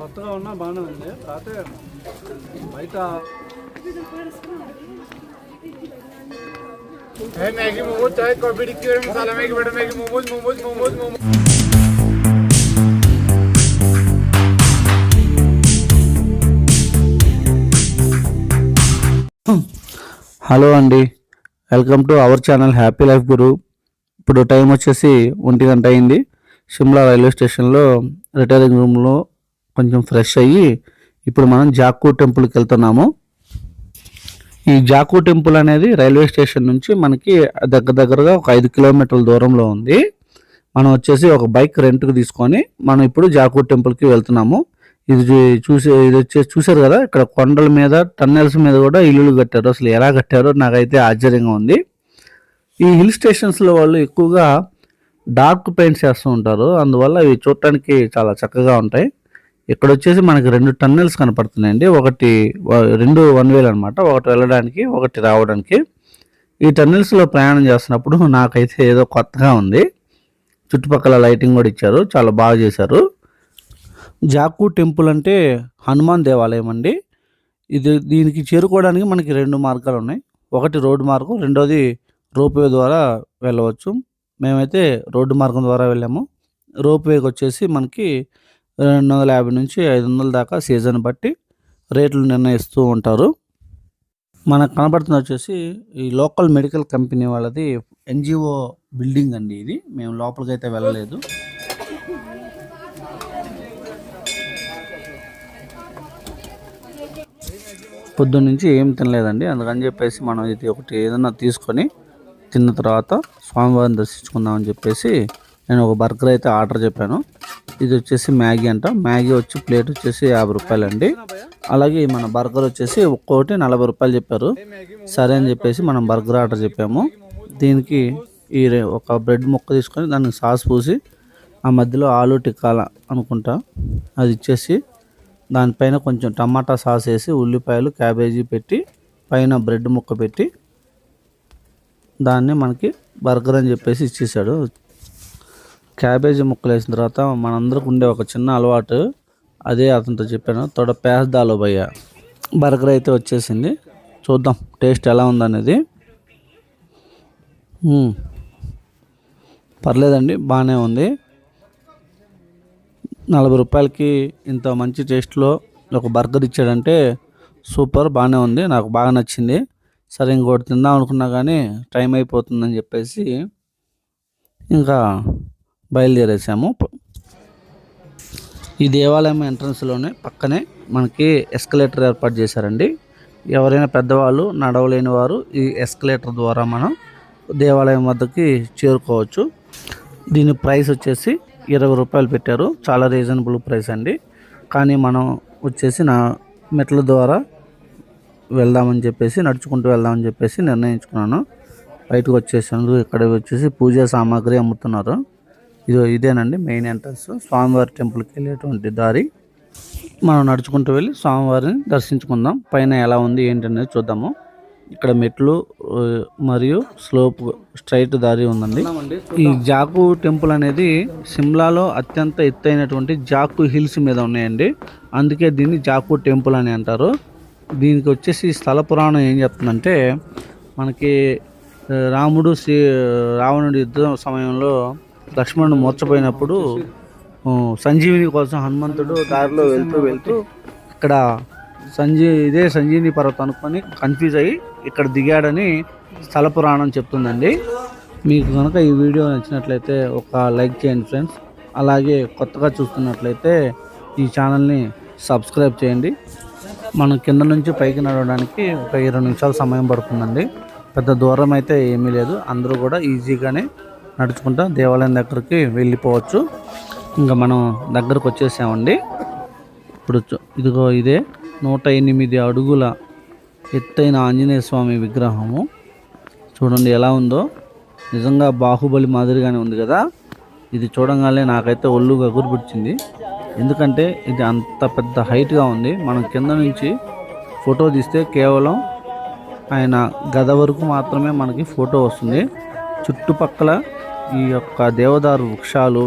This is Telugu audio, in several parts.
కొత్తగా ఉన్నా బాగానే ఉంది. కాకపోతే బయట హలో అండి. Welcome to our channel happy life guru. ఇప్పుడు టైం వచ్చేసి ఒంటి గంట అయింది. షిమ్లా రైల్వే స్టేషన్లో రిటైరింగ్ రూమ్లో కొంచెం ఫ్రెష్ అయ్యి ఇప్పుడు మనం జాకూ టెంపుల్కి వెళ్తున్నాము. ఈ జాకూ టెంపుల్ అనేది రైల్వే స్టేషన్ నుంచి మనకి దగ్గర దగ్గరగా ఒక ఐదు కిలోమీటర్ల దూరంలో ఉంది. మనం వచ్చేసి ఒక బైక్ రెంట్కి తీసుకొని మనం ఇప్పుడు జాకూ టెంపుల్కి వెళ్తున్నాము. ఇది చూసే ఇది వచ్చేసి చూసారు కదా ఇక్కడ కొండల మీద టన్నెల్స్ మీద కూడా ఇల్లులు కట్టారు. అసలు ఎలా కట్టారో నాకైతే ఆశ్చర్యంగా ఉంది. ఈ హిల్ స్టేషన్స్లో వాళ్ళు ఎక్కువగా డార్క్ పెయింట్స్ వేస్తూ ఉంటారు. అందువల్ల ఇవి చూడటానికి చాలా చక్కగా ఉంటాయి. ఇక్కడ వచ్చేసి మనకి రెండు టన్నెల్స్ కనపడుతున్నాయండి. ఒకటి రెండు వన్ వేలు అనమాట ఒకటి వెళ్ళడానికి ఒకటి రావడానికి. ఈ టన్నెల్స్లో ప్రయాణం చేస్తున్నప్పుడు నాకైతే ఏదో కొత్తగా ఉంది. చుట్టుపక్కల లైటింగ్ కూడా ఇచ్చారు. చాలా బాగా చేశారు. జాకు టెంపుల్ అంటే హనుమాన్ దేవాలయం అండి. ఇది దీనికి చేరుకోవడానికి మనకి రెండు మార్గాలు ఉన్నాయి. ఒకటి రోడ్డు మార్గం రెండోది రోప్వే ద్వారా వెళ్ళవచ్చు. మేమైతే రోడ్డు మార్గం ద్వారా వెళ్ళాము. రోప్వేకి వచ్చేసి మనకి రెండు వందల యాభై నుంచి ఐదు వందల దాకా సీజన్ బట్టి రేట్లు నిర్ణయిస్తూ ఉంటారు. మనకు కనబడుతుంది వచ్చేసి ఈ లోకల్ మెడికల్ కంపెనీ వాళ్ళది ఎన్జిఓ బిల్డింగ్ అండి ఇది. మేము లోపలికి అయితే వెళ్ళలేదు. పొద్దున్న నుంచి ఏం తినలేదండి. అందుకని చెప్పేసి మనం ఇది ఒకటి ఏదైనా తీసుకొని తిన్న తర్వాత స్వామివారిని దర్శించుకుందామని చెప్పేసి నేను ఒక బర్గర్ అయితే ఆర్డర్ చెప్పాను. ఇది వచ్చేసి మ్యాగీ అంట. మ్యాగీ వచ్చి ప్లేట్ వచ్చేసి యాభై రూపాయలు అండి అలాగే మన బర్గర్ వచ్చేసి ఒక్కోటి నలభై రూపాయలు చెప్పారు. సరే అని చెప్పేసి మనం బర్గర్ ఆర్డర్ చెప్పాము. దీనికి ఈ ఒక బ్రెడ్ ముక్క తీసుకొని దానికి సాస్ పూసి ఆ మధ్యలో ఆలు టిక్కాల అనుకుంటా. అది ఇచ్చేసి దానిపైన కొంచెం టమాటా సాస్ వేసి ఉల్లిపాయలు క్యాబేజీ పెట్టి పైన బ్రెడ్ ముక్క పెట్టి దాన్ని మనకి బర్గర్ అని చెప్పేసి ఇచ్చేసాడు. క్యాబేజీ ముక్కలు వేసిన తర్వాత మనందరికి ఉండే ఒక చిన్న అలవాటు. అదే అతనితో చెప్పాను. తోడ ప్యాస్ దాలో భయ్య. బర్గర్ అయితే వచ్చేసింది. చూద్దాం టేస్ట్ ఎలా ఉందనేది. పర్లేదండి బాగానే ఉంది. నలభై రూపాయలకి ఇంత మంచి టేస్ట్లో ఒక బర్గర్ ఇచ్చాడంటే సూపర్ బాగానే ఉంది. నాకు బాగా నచ్చింది. సరే ఇంకోటి తిందాం అనుకున్నా కానీ టైం అయిపోతుందని చెప్పేసి. ఇంకా బయలుదేరేసాము. ఈ దేవాలయం ఎంట్రన్స్లోనే పక్కనే మనకి ఎస్కలేటర్ ఏర్పాటు చేశారండి. ఎవరైనా పెద్దవాళ్ళు నడవలేని వారు ఈ ఎస్కలేటర్ ద్వారా మనం దేవాలయం వద్దకి చేరుకోవచ్చు. దీని ప్రైస్ వచ్చేసి ఇరవై రూపాయలు పెట్టారు. చాలా రీజనబుల్ ప్రైస్ అండి. కానీ మనం వచ్చేసి నా మెట్ల ద్వారా వెళ్దామని చెప్పేసి నడుచుకుంటూ వెళ్దామని చెప్పేసి నిర్ణయించుకున్నాను. బయటకు వచ్చేసాను ఇక్కడ వచ్చేసి పూజా సామాగ్రి అమ్ముతున్నారు. ఇది ఇదేనండి మెయిన్ ఎంట్రన్స్. స్వామివారి టెంపుల్కి వెళ్ళేటువంటి దారి. మనం నడుచుకుంటూ వెళ్ళి స్వామివారిని దర్శించుకుందాం. పైన ఎలా ఉంది ఏంటనేది చూద్దాము. ఇక్కడ మెట్లు మరియు స్లోప్ స్ట్రైట్ దారి ఉందండి. ఈ జాకు టెంపుల్ అనేది సిమ్లాలో అత్యంత ఎత్తైనటువంటి జాకు హిల్స్ మీద ఉన్నాయండి. అందుకే దీన్ని జాకు టెంపుల్ అని అంటారు. దీనికి వచ్చేసి స్థల పురాణం ఏం చెప్తుందంటే మనకి రాముడు శ్రీ రావణుడి యుద్ధం సమయంలో లక్ష్మణుడు మూర్చపోయినప్పుడు సంజీవిని కోసం హనుమంతుడు దారిలో వెళ్తూ వెళ్తూ ఇక్కడ సంజీ ఇదే సంజీవిని పర్వతం అనుకొని కన్ఫ్యూజ్ అయ్యి ఇక్కడ దిగాడని స్థల పురాణం చెప్తుందండి. మీకు కనుక ఈ వీడియో నచ్చినట్లయితే ఒక లైక్ చేయండి ఫ్రెండ్స్. అలాగే కొత్తగా చూస్తున్నట్లయితే ఈ ఛానల్ని సబ్స్క్రైబ్ చేయండి. మనం కింద నుంచి పైకి నడవడానికి ఒక ఇరవై నిమిషాల సమయం పడుతుందండి. పెద్ద దూరం అయితే ఏమీ లేదు. అందరూ కూడా ఈజీగానే నడుచుకుంటా దేవాలయం దగ్గరికి వెళ్ళిపోవచ్చు. ఇంకా మనం దగ్గరకు వచ్చేసామండి. ఇప్పుడు ఇదిగో ఇదే నూట ఎనిమిది అడుగుల ఎత్తైన ఆంజనేయ స్వామి విగ్రహము. చూడండి ఎలా ఉందో. నిజంగా బాహుబలి మాదిరిగానే ఉంది కదా. ఇది చూడంగానే నాకైతే ఒళ్ళు గగురుపుచ్చింది ఎందుకంటే ఇది అంత పెద్ద హైట్గా ఉంది. మనం కింద నుంచి ఫోటో తీస్తే కేవలం ఆయన గద వరకు మాత్రమే మనకి ఫోటో వస్తుంది. చుట్టుపక్కల ఈ యొక్క దేవదారు వృక్షాలు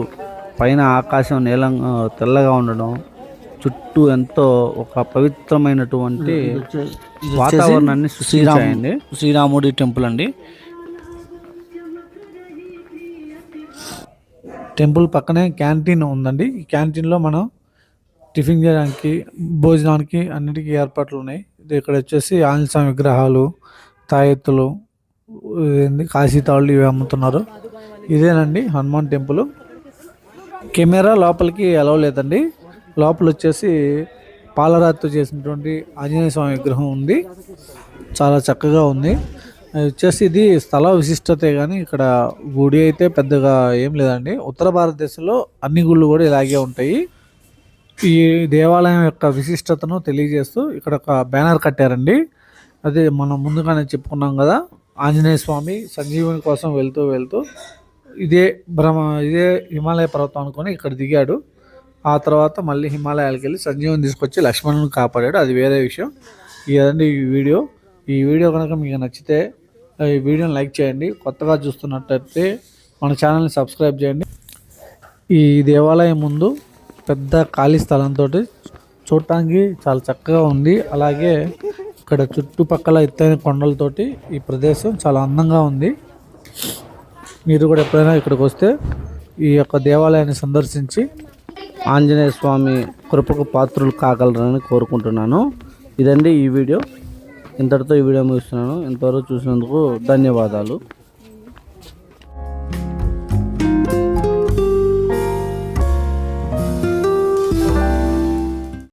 పైన ఆకాశం నీలం తెల్లగా ఉండడం చుట్టూ ఎంతో ఒక పవిత్రమైనటువంటి వాతావరణాన్ని సృష్టించాయండి. శ్రీరాముడి టెంపుల్ అండి. టెంపుల్ పక్కనే క్యాంటీన్ ఉందండి. ఈ క్యాంటీన్లో మనం టిఫిన్ చేయడానికి భోజనానికి అన్నిటికీ ఏర్పాట్లు ఉన్నాయి. ఇక్కడ వచ్చేసి ఆంజనేయ స్వామి విగ్రహాలు తాయెత్తులు ఏంది కాశీ తాళ్ళు ఇవి అమ్ముతున్నారు. ఇదేనండి హనుమాన్ టెంపుల్. కెమెరా లోపలికి అలవ్ లేదండి. లోపల వచ్చేసి పాలరాతితో చేసినటువంటి ఆంజనేయ స్వామి విగ్రహం ఉంది. చాలా చక్కగా ఉంది. అది వచ్చేసి ఇది స్థల విశిష్టతే కానీ ఇక్కడ గుడి అయితే పెద్దగా ఏం లేదండి. ఉత్తర భారతదేశంలో అన్ని గుళ్ళు కూడా ఇలాగే ఉంటాయి. ఈ దేవాలయం యొక్క విశిష్టతను తెలియజేస్తూ ఇక్కడ ఒక బ్యానర్ కట్టారండి. అదే మనం ముందుగానే చెప్పుకున్నాం కదా ఆంజనేయ స్వామి సంజీవుని కోసం వెళ్తూ వెళ్తూ ఇదే బ్రహ్మ ఇదే హిమాలయ పర్వతం అనుకొని ఇక్కడ దిగాడు. ఆ తర్వాత మళ్ళీ హిమాలయాలకు వెళ్ళి సంజీవుని తీసుకొచ్చి లక్ష్మణుని కాపాడాడు. అది వేరే విషయం. ఇదండి ఈ వీడియో. ఈ వీడియో కనుక మీకు నచ్చితే ఈ వీడియోని లైక్ చేయండి. కొత్తగా చూస్తున్నట్టయితే మన ఛానల్ని సబ్స్క్రైబ్ చేయండి. ఈ దేవాలయం ముందు పెద్ద ఖాళీ స్థలంతో చూడటానికి చాలా చక్కగా ఉంది. అలాగే ఇక్కడ చుట్టుపక్కల ఎత్తైన కొండలతోటి ఈ ప్రదేశం చాలా అందంగా ఉంది. మీరు కూడా ఎప్పుడైనా ఇక్కడికి వస్తే ఈ యొక్క దేవాలయాన్ని సందర్శించి ఆంజనేయ స్వామి కృపకు పాత్రులు కాగలరని కోరుకుంటున్నాను. ఇదండి ఈ వీడియో. ఇంతటితో ఈ వీడియో ముగిస్తున్నాను. ఇంతవరకు చూసినందుకు ధన్యవాదాలు.